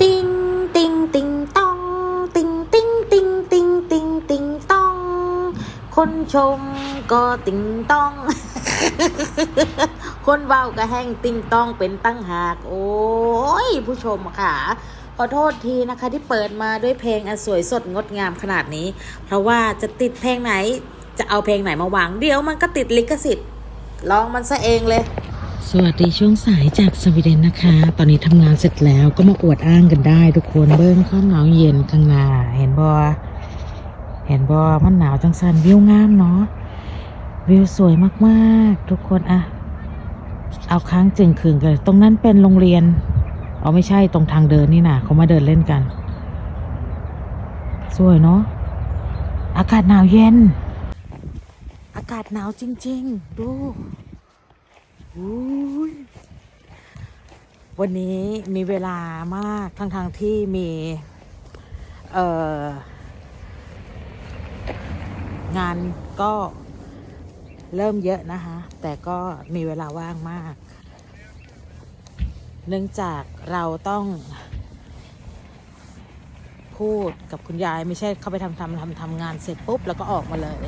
ติงติงติงตองติงติงติงติงติงติงตอง คนชมก็ติงตอง คนเว้าก็แห้งติงตองเป็นตั้งหาก โอ้ย ผู้ชมค่ะขอโทษทีนะคะที่เปิดมาด้วยเพลงอันสวยสดงดงามขนาดนี้ เพราะว่าจะติดเพลงไหน จะเอาเพลงไหนมาวางเดี๋ยวมันก็ติดลิขสิทธิ์ลองมันซะเองเลย สวัสดีช่วงสายจากสวีเดนนะคะ ตอนนี้ทำงานเสร็จแล้วก็มาอวดอ้างกันได้ทุกคนเบิ้งข้าวหนาวเย็นข้างหน้าเห็นบอเห็นบอมันหนาวจังสันวิวงามเนาะวิวสวยมากๆ ทุกคนอะเอาค้างจึงคืนกัน ตรงนั้นเป็นโรงเรียนเอาไม่ใช่ตรงทางเดินนี่นะเขามาเดินเล่นกัน สวยเนาะอากาศหนาวเย็น อากาศหนาวจริง ๆ ดู วันนี้มีเวลามากทั้งทางๆที่มี เอ่อ งานก็เริ่มเยอะนะคะ แต่ก็มีเวลาว่างมาก เนื่องจากเราต้อง พูดกับคุณยายไม่ใช่เข้าไปทำทำทำทำงานเสร็จปุ๊บ แล้วก็ออกมาเลย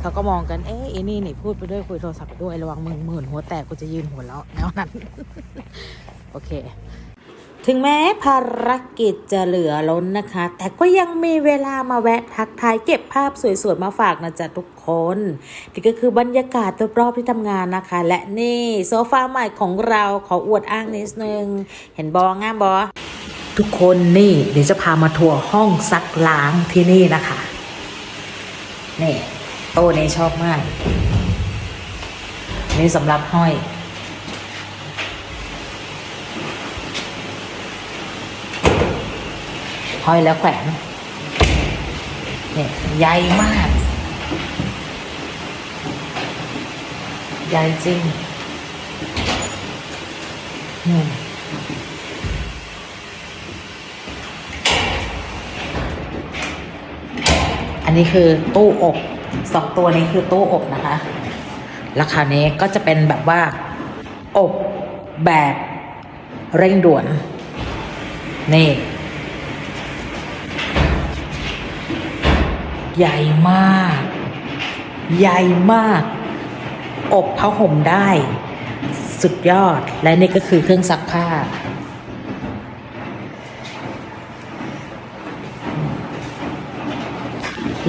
เขาก็มองกันเอ๊ะอนี่นี่พูดไปด้วยคุยโทรศัพท์ไปด้วยระวังมึงหมื่นหัวแตกกูจะยืนหัวเราะแนวนั้น โอเค ถึงแม้ภารกิจจะเหลือล้นนะคะ แต่ก็ยังมีเวลามาแวะทักทายเก็บภาพสวยๆมาฝากนะจ๊ะทุกคนนี่ก็คือบรรยากาศรอบๆที่ทำงานนะคะ และนี่โซฟาใหม่ของเราขออวดอ้างนิดนึง เห็นบองามบอทุกคนนี่เดี๋ยวจะพามาทัวร์ห้องซักล้างที่นี่นะคะนี่ โต๊ะนี้ชอบมาก นี่สำหรับห้อย ห้อยแล้วแขวนเนี่ยใหญ่มาก ใหญ่จริงนี่อันนี้คือตู้อบ สองตัวนี้คือตู้อบนะคะ ราคานี้ก็จะเป็นแบบว่า อบแบบเร่งด่วน นี่ ใหญ่มาก ใหญ่มาก อบผ้าห่มได้ สุดยอดและนี่ก็คือเครื่องซักผ้า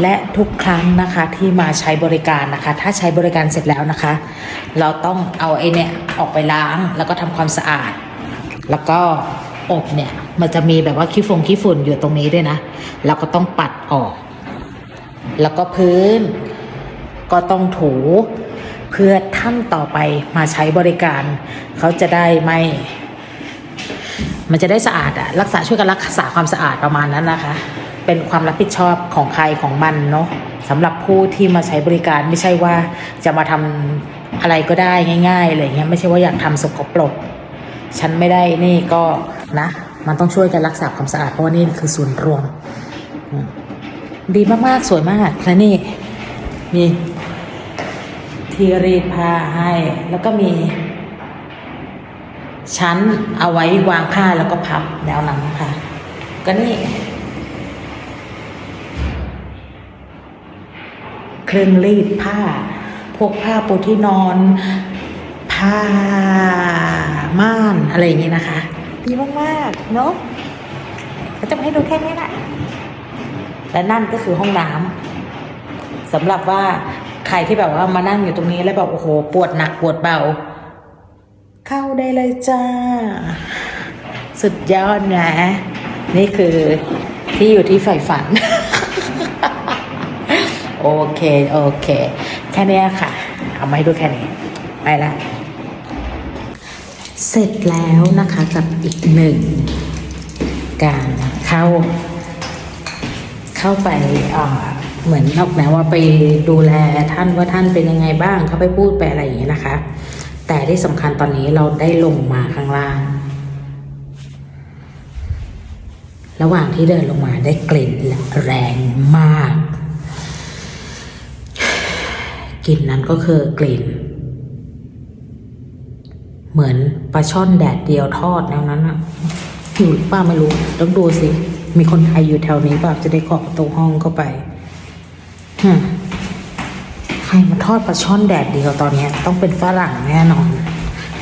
และทุกครั้งนะคะที่มาใช้บริการนะคะ ถ้าใช้บริการเสร็จแล้วนะคะ เราต้องเอาไอ้เนี่ยออกไปล้างแล้วก็ทำความสะอาด แล้วก็อบเนี่ยมันจะมีแบบว่าขี้ฟงขี้ฝุ่นอยู่ตรงนี้ด้วยนะเราก็ต้องปัดออก แล้วก็พื้นก็ต้องถูเพื่อท่านต่อไปมาใช้บริการ เขาจะได้ไม่ มันจะได้สะอาดอะรักษาช่วยกันรักษาความสะอาดประมาณนั้นนะคะ เป็นความรับผิดชอบของใครของมันเนาะสำหรับผู้ที่มาใช้บริการไม่ใช่ว่าจะมาทำอะไรก็ได้ง่ายๆอะไรเงี้ยไม่ใช่ว่าอยากทำสกปรกฉันไม่ได้นี่ก็นะ มันต้องช่วยกันรักษาความสะอาดเพราะว่านี่คือส่วนรวม ดีมากๆสวยมากและนี่มีที่รีดผ้าให้ แล้วก็มีชั้นเอาไว้วางผ้าแล้วก็พับแนวนั้นค่ะ ก็นี่ เครื่องรีดผ้า พวกผ้าปูที่นอน ผ้าม่านอะไรอย่างนี้นะคะ ดีมากๆเนอะก็จะมาให้ดูแค่นี้แหละและนั่นก็คือห้องน้ำสำหรับว่าใครที่แบบว่ามานั่งอยู่ตรงนี้แล้วแบบโอ้โห ปวดหนักปวดเบา เข้าได้เลยจ้า สุดยอดนะ นี่คือที่อยู่ที่ใฝ่ฝันโอ เค โอเค แค่นี้ค่ะ เอามาให้ดูแค่นี้ ไปละ เสร็จแล้วนะคะกับอีกหนึ่ง การเข้า เข้าไปเหมือนออกแนวว่าไปดูแลท่านว่าท่านเป็นยังไงบ้างเขาไปพูดไปอะไรอย่างนี้นะคะ แต่ที่สำคัญตอนนี้เราได้ลงมาข้างล่างระหว่างที่เดินลงมาได้กลิ่นแรงมาก กลิ่นนั้นก็คือกลิ่น เหมือนปลาช่อนแดดเดียวทอดแนวนั้นอะอยู่ปล่าไม่รู้ต้องดูสิ มีคนไทยอยู่แถวนี้ป่าจะได้เคาะประตูห้องเข้าไปใครมาทอดปลาช่อนแดดเดียวตอนนี้ ต้องเป็นฝรั่งแน่นอน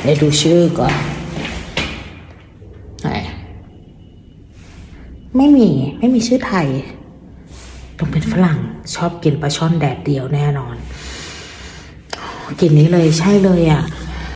เดี๋ยวดูชื่อก่อนไม่มีไม่มีชื่อไทย ต้องเป็นฝรั่งชอบกินปลาช่อนแดดเดียวแน่นอน กลิ่นนี้เลยใช่เลยอะ